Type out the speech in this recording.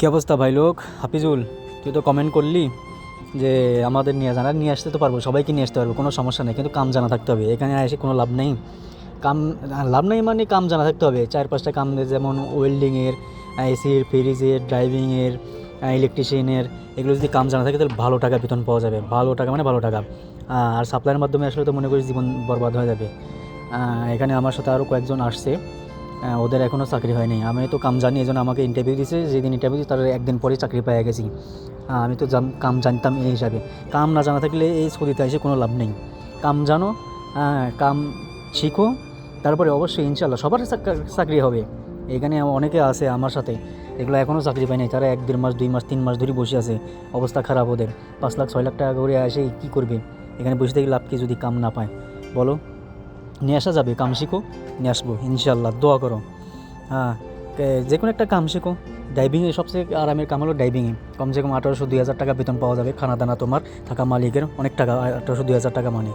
কী অবস্থা ভাই লোক? হাফিজুল, তুই তো কমেন্ট করলি যে আমাদের নিয়ে জানা নিয়ে আসতে তো পারব, সবাইকে নিয়ে আসতে পারব, কোনো সমস্যা নেই, কিন্তু কাম জানা থাকতে হবে, এখানে এসে কোনো লাভ নেই। কাম লাভ নেই মানে কাম জানা থাকতে হবে চার পাঁচটা কাম যেমন ওয়েল্ডিংয়ের এসির ফ্রিজের ড্রাইভিংয়ের ইলেকট্রিশিয়ানের এগুলো যদি কাম জানা থাকে তাহলে ভালো টাকা বেতন পাওয়া যাবে, ভালো টাকা মানে ভালো টাকা। আর সাপ্লাইয়ের মাধ্যমে আসলে তো মনে করি জীবন বরবাদ হয়ে যাবে। এখানে আমার সাথে আরও কয়েকজন আসছে। ওদের এখনও চাকরি হয়নি। আমি তো কাম জানি এই জন্য আমাকে ইন্টারভিউ দিয়েছে যেদিন ইন্টারভিউ দিয়েছে তার একদিন পরে চাকরি পেয়ে গেছি। আমি তো কাম জানতাম এই হিসাবে। কাম না জানা থাকলে এই সৌদিতে এসে কোনো লাভ নেই। কাম জানো কাম শিখো, তারপরে অবশ্যই ইনশাল্লাহ সবার চাকরি হবে। এখানে অনেকে আছে আমার সাথে, এগুলো এখনও চাকরি পায়নি তারা এক দেড় মাস, দুই মাস, তিন মাস ধরে বসে আছে। অবস্থা খারাপ ওদের। পাঁচ লাখ, ছয় লাখ টাকা করে আসে কী করবে? এখানে বসে থেকে লাভ কি যদি কাম না পায়? বলো। নিয়ে আসা যাবে, কাম শিখো, নিয়ে আসব ইনশাল্লাহ দোয়া করো। হ্যাঁ যে কোনো একটা কাম শিখো। ডাইভিংয়ে সবচেয়ে আরামের কাম হলো ডাইভিংয়ে কমসে কম আঠারোশো, দুই হাজার টাকা বেতন পাওয়া যাবে খানা দানা তোমার, থাকা মালিকের অনেক টাকা আঠারোশো, দুই হাজার টাকা মানে